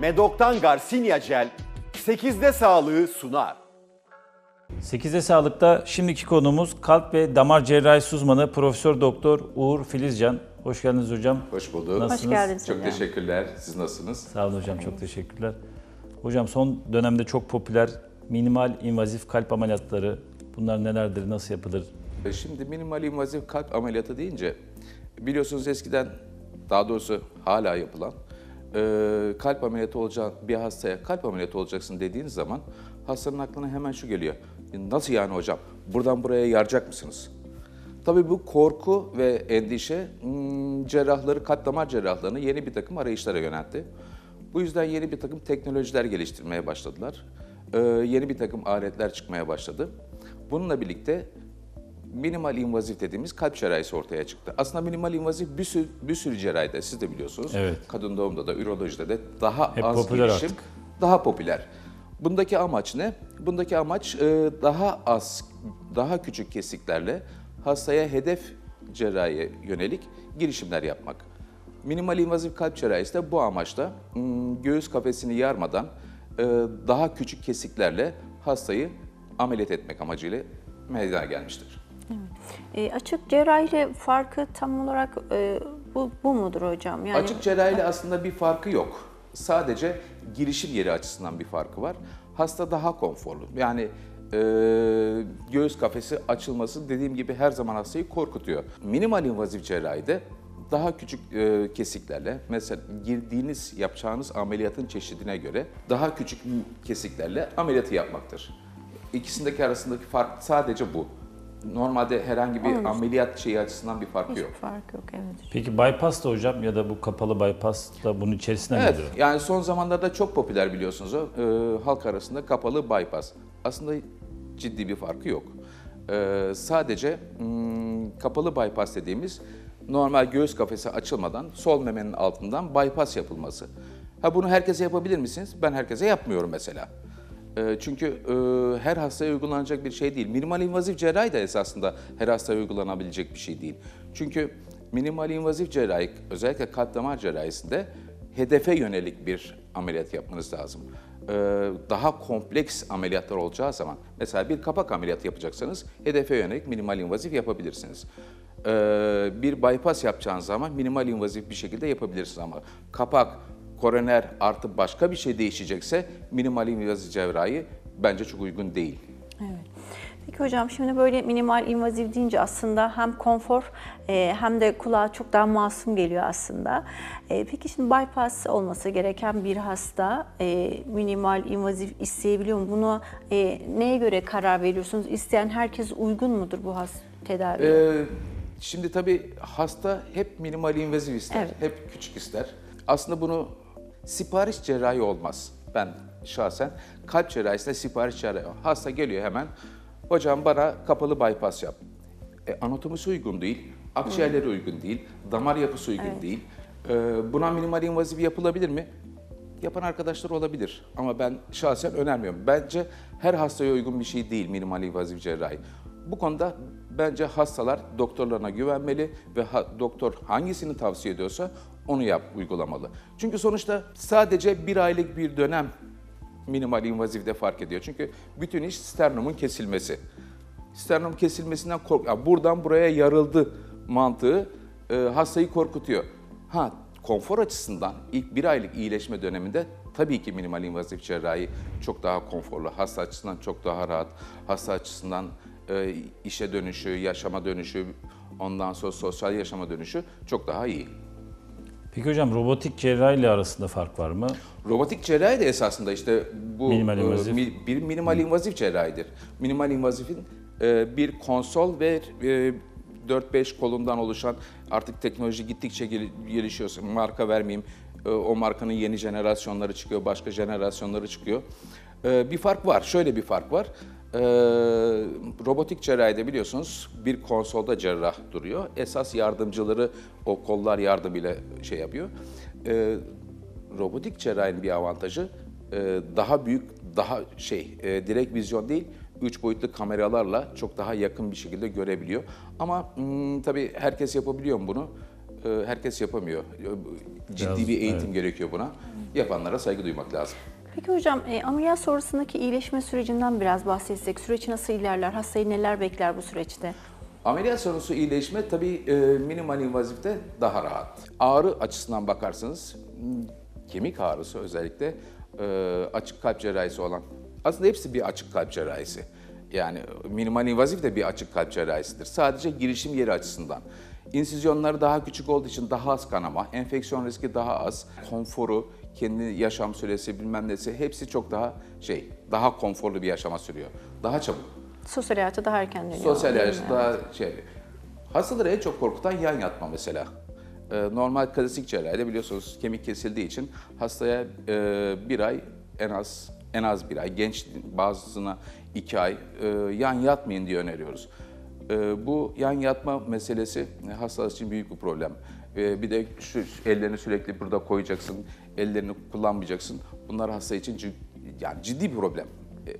Medok'tan Garcinia Gel 8'de sağlığı sunar. 8'de sağlıkta şimdiki konumuz kalp ve damar cerrahisi uzmanı Profesör Doktor Uğur Filizcan. Hoş geldiniz hocam. Hoş bulduk. Nasılsınız? Hoş geldiniz Çok hocam. teşekkürler. Siz nasılsınız? Sağ olun hocam çok teşekkürler. Hocam son dönemde çok popüler minimal invazif kalp ameliyatları bunlar nelerdir, nasıl yapılır? E, Şimdi minimal invazif kalp ameliyatı deyince biliyorsunuz eskiden daha doğrusu hala yapılan e, kalp ameliyatı olacak bir hastaya kalp ameliyatı olacaksın dediğiniz zaman hastanın aklına hemen şu geliyor. "E, Nasıl yani hocam? Buradan buraya yaracak mısınız? Tabii bu korku ve endişe hmm, cerrahları, kalp damar cerrahlarını yeni bir takım arayışlara yöneltti. Bu yüzden yeni bir takım teknolojiler geliştirmeye başladılar. Ee, yeni bir takım aletler çıkmaya başladı. Bununla birlikte minimal invazif dediğimiz kalp cerrahisi ortaya çıktı. Aslında minimal invazif bir sürü, bir sürü cerrahide siz de biliyorsunuz. Evet. Kadın doğumda da, ürolojide de daha Hep az popüler gelişim, artık. daha popüler. Bundaki amaç ne? Bundaki amaç e, daha az, daha küçük kesiklerle hastaya hedef cerrahiye yönelik girişimler yapmak. Minimal invazif kalp cerrahisi de bu amaçla hmm, göğüs kafesini yarmadan e, daha küçük kesiklerle hastayı ameliyat etmek amacıyla meydana gelmiştir. E, açık cerrahiyle farkı tam olarak e, bu, bu mudur hocam? Yani Açık cerrahiyle aslında bir farkı yok. Sadece girişim yeri açısından bir farkı var. Hasta daha konforlu. Yani e, göğüs kafesi açılması dediğim gibi her zaman hastayı korkutuyor. Minimal invazif cerrahide daha küçük e, kesiklerle, mesela girdiğiniz, yapacağınız ameliyatın çeşidine göre daha küçük kesiklerle ameliyatı yapmaktır. İkisindeki arasındaki fark sadece bu. Normalde herhangi bir ameliyat şeyi açısından bir farkı yok. hiçbir fark yok evet. Peki bypass da hocam ya da bu kapalı bypass da bunun içerisinde mi Evet, oluyor? yani son zamanlarda çok popüler biliyorsunuz o e, halk arasında kapalı bypass. Aslında ciddi bir farkı yok. E, sadece hmm, kapalı bypass dediğimiz normal göğüs kafesi açılmadan sol memenin altından bypass yapılması. Ha bunu herkese yapabilir misiniz? Ben herkese yapmıyorum mesela. E, çünkü e, her hastaya uygulanacak bir şey değil. Minimal invazif cerrahi de esasında her hastaya uygulanabilecek bir şey değil. Çünkü minimal invazif cerrahi özellikle kalp damar cerrahisinde hedefe yönelik bir ameliyat yapmanız lazım. Ee, daha kompleks ameliyatlar olacağı zaman, mesela bir kapak ameliyatı yapacaksanız hedefe yönelik minimal invazif yapabilirsiniz. Ee, bir bypass yapacağınız zaman minimal invazif bir şekilde yapabilirsiniz ama kapak, koroner artı başka bir şey değişecekse minimal invazif cerrahi bence çok uygun değil. Evet. Peki hocam şimdi böyle minimal invazif deyince aslında hem konfor e, hem de kulağa çok daha masum geliyor aslında. E, peki şimdi bypass olması gereken bir hasta e, minimal invazif isteyebiliyor mu? Bunu e, neye göre karar veriyorsunuz? İsteyen herkes uygun mudur bu has tedaviye? Ee, şimdi tabii hasta hep minimal invazif ister, Evet. hep küçük ister. Aslında bunu sipariş cerrahi olmaz. Ben şahsen kalp cerrahisinde sipariş cerrahi. Hasta geliyor hemen, hocam bana kapalı bypass yap. E, anatomisi uygun değil, akciğerleri uygun değil, damar yapısı uygun değil. Ee, buna minimal invazif yapılabilir mi? Yapan arkadaşlar olabilir ama ben şahsen önermiyorum. Bence her hastaya uygun bir şey değil minimal invazif cerrahi. Bu konuda bence hastalar doktorlarına güvenmeli ve ha- doktor hangisini tavsiye ediyorsa onu yap, uygulamalı. Çünkü sonuçta sadece bir aylık bir dönem minimal invazifde fark ediyor. Çünkü bütün iş sternumun kesilmesi. Sternum kesilmesinden kork, ya buradan buraya yarıldı mantığı e, hastayı korkutuyor. Ha konfor açısından ilk bir aylık iyileşme döneminde tabii ki minimal invazif cerrahi çok daha konforlu. Hasta açısından çok daha rahat. Hasta açısından e, işe dönüşü, yaşama dönüşü, ondan sonra sosyal yaşama dönüşü çok daha iyi. Peki hocam robotik cerrahi ile arasında fark var mı? Robotik cerrahi de esasında işte bu Minimal e, invazif. mi- bir minimal invazif cerrahidir. Minimal invazifin e, bir konsol ve e, 4-5 kolundan oluşan artık teknoloji gittikçe gel- gelişiyor. Marka vermeyeyim. E, o markanın yeni jenerasyonları çıkıyor, başka jenerasyonları çıkıyor. E, bir fark var. Şöyle bir fark var. E, robotik cerrahide biliyorsunuz bir konsolda cerrah duruyor. Esas yardımcıları o kollar yardımıyla şey yapıyor. E, robotik cerrahinin bir avantajı e, daha büyük, daha şey, e, direkt vizyon değil, üç boyutlu kameralarla çok daha yakın bir şekilde görebiliyor. Ama hmm, tabii herkes yapabiliyor mu bunu? e, herkes yapamıyor. Ciddi Biraz, bir eğitim gerekiyor buna. Yapanlara saygı duymak lazım. Peki hocam e, ameliyat sonrasındaki iyileşme sürecinden biraz bahsetsek. Süreç nasıl ilerler? Hastayı neler bekler bu süreçte? Ameliyat sonrası iyileşme tabii e, minimal invazifte daha rahat. Ağrı açısından bakarsanız m, kemik ağrısı özellikle e, açık kalp cerrahisi olan aslında hepsi bir açık kalp cerrahisi. Yani minimal invazif de bir açık kalp cerrahisidir. Sadece girişim yeri açısından. İnsizyonları daha küçük olduğu için daha az kanama, enfeksiyon riski daha az, konforu, kendi yaşam süresi bilmem nesi hepsi çok daha şey, daha konforlu bir yaşama sürüyor. Daha çabuk. Sosyal hayata daha erken dönüyor. Sosyal hayatı daha şey. Hastaları en çok korkutan yan yatma mesela. Ee, normal klasik cerrahide biliyorsunuz kemik kesildiği için hastaya e, bir ay en az en az bir ay genç bazısına iki ay e, yan yatmayın diye öneriyoruz. E, bu yan yatma meselesi hastalar için büyük bir problem. E, bir de şu ellerini sürekli burada koyacaksın, ellerini kullanmayacaksın. Bunlar hasta için yani ciddi bir problem. E,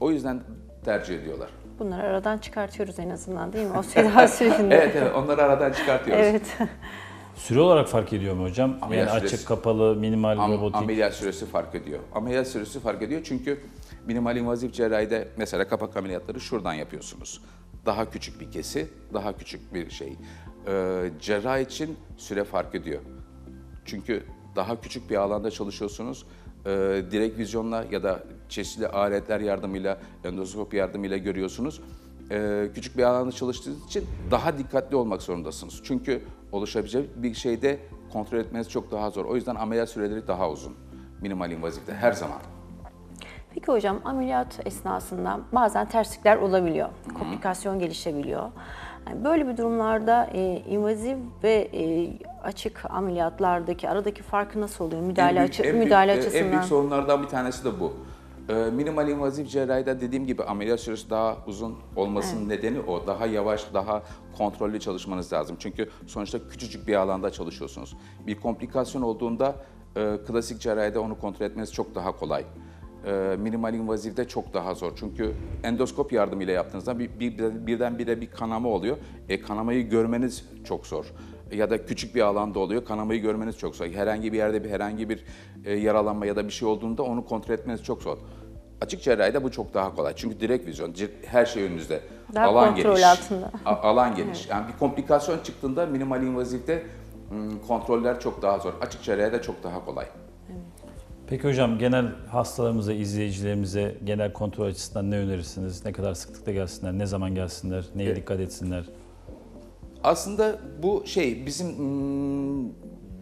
o yüzden tercih ediyorlar. Bunları aradan çıkartıyoruz en azından değil mi? O sürecinde. Evet evet onları aradan çıkartıyoruz. Evet. Süre olarak fark ediyor mu hocam? Ameliyat yani süresi. açık, kapalı, minimal, Am- robotik. ameliyat süresi fark ediyor. Ameliyat süresi fark ediyor çünkü minimal invazif cerrahide mesela kapak ameliyatları şuradan yapıyorsunuz. Daha küçük bir kesi, daha küçük bir şey. Ee, cerrah için süre fark ediyor. Çünkü daha küçük bir alanda çalışıyorsunuz. Ee, direkt vizyonla ya da çeşitli aletler yardımıyla, endoskop yardımıyla görüyorsunuz. Ee, küçük bir alanda çalıştığınız için daha dikkatli olmak zorundasınız. Çünkü oluşabilecek bir şeyde kontrol etmeniz çok daha zor. O yüzden ameliyat süreleri daha uzun. Minimal invazifte her zaman. Peki hocam ameliyat esnasında bazen terslikler olabiliyor. Komplikasyon gelişebiliyor. Yani böyle bir durumlarda e, invazif ve e, açık ameliyatlardaki aradaki farkı nasıl oluyor? Müdahale, büyük- açı, büyük- müdahale e, açısından. En büyük sorunlardan bir tanesi de bu. Ee, minimal invazif cerrahide dediğim gibi ameliyat süresi daha uzun olmasının nedeni o. Daha yavaş, daha kontrollü çalışmanız lazım. Çünkü sonuçta küçücük bir alanda çalışıyorsunuz. Bir komplikasyon olduğunda e, klasik cerrahide onu kontrol etmeniz çok daha kolay. E, minimal invazivde çok daha zor. Çünkü endoskop yardımıyla yaptığınızda bir, bir, birdenbire bir kanama oluyor. E, kanamayı görmeniz çok zor ya da küçük bir alanda oluyor. Kanamayı görmeniz çok zor. Herhangi bir yerde bir herhangi bir e, yaralanma ya da bir şey olduğunda onu kontrol etmeniz çok zor. Açık cerrahide bu çok daha kolay. Çünkü direkt vizyon, her şey önünüzde. Daha alan kontrol geniş. altında. A- alan geniş. Yani bir komplikasyon çıktığında minimal invazifte kontroller çok daha zor. Açık cerrahide çok daha kolay. Peki hocam genel hastalarımıza, izleyicilerimize genel kontrol açısından ne önerirsiniz? Ne kadar sıklıkta gelsinler, ne zaman gelsinler, neye Evet. dikkat etsinler? Aslında bu şey bizim hmm,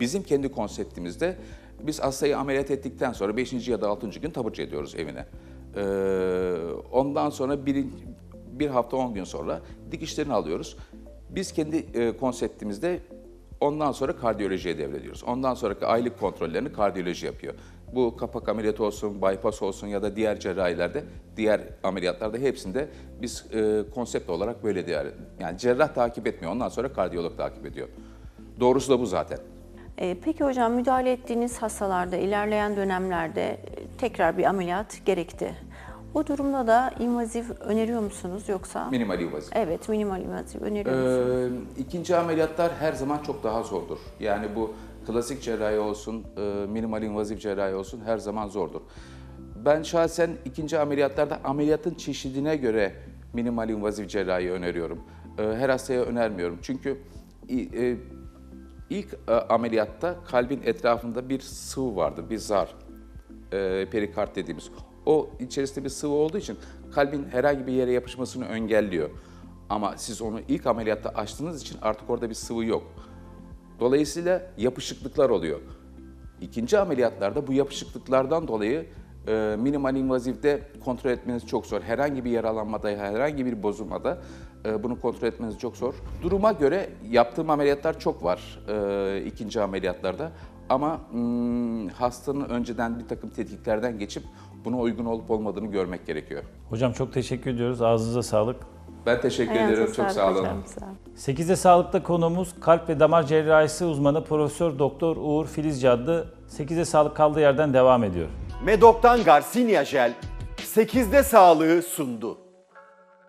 bizim kendi konseptimizde biz hastayı ameliyat ettikten sonra 5. ya da 6. gün taburcu ediyoruz evine. Ee, ondan sonra bir, bir hafta 10 gün sonra dikişlerini alıyoruz. Biz kendi e, konseptimizde ondan sonra kardiyolojiye devrediyoruz. Ondan sonraki aylık kontrollerini kardiyoloji yapıyor. Bu kapak ameliyatı olsun, bypass olsun ya da diğer cerrahilerde, diğer ameliyatlarda hepsinde biz e, konsept olarak böyle diğer yani cerrah takip etmiyor. Ondan sonra kardiyolog takip ediyor. Doğrusu da bu zaten. E, peki hocam müdahale ettiğiniz hastalarda ilerleyen dönemlerde e, tekrar bir ameliyat gerekti. O durumda da invazif öneriyor musunuz yoksa? Minimal invazif. Evet minimal invazif öneriyor musunuz? Ee, ikinci ameliyatlar her zaman çok daha zordur. Yani bu klasik cerrahi olsun, e, minimal invazif cerrahi olsun her zaman zordur. Ben şahsen ikinci ameliyatlarda ameliyatın çeşidine göre minimal invazif cerrahi öneriyorum. Ee, her hastaya önermiyorum. Çünkü e, ilk e, ameliyatta kalbin etrafında bir sıvı vardır, bir zar e, perikard dediğimiz. O içerisinde bir sıvı olduğu için kalbin herhangi bir yere yapışmasını engelliyor. Ama siz onu ilk ameliyatta açtığınız için artık orada bir sıvı yok. Dolayısıyla yapışıklıklar oluyor. İkinci ameliyatlarda bu yapışıklıklardan dolayı e, minimal invazivde kontrol etmeniz çok zor. Herhangi bir yaralanmada, herhangi bir bozulmada e, bunu kontrol etmeniz çok zor. Duruma göre yaptığım ameliyatlar çok var e, ikinci ameliyatlarda. Ama hmm, hastanın önceden bir takım tetkiklerden geçip buna uygun olup olmadığını görmek gerekiyor. Hocam çok teşekkür ediyoruz. Ağzınıza sağlık. Ben teşekkür Ayağınıza ederim. Çok sağ olun. 8'de sağlıkta konuğumuz kalp ve damar cerrahisi uzmanı Profesör Doktor Uğur Filizci adlı 8'de sağlık kaldığı yerden devam ediyor. Medok'tan Garcinia Jel 8'de sağlığı sundu.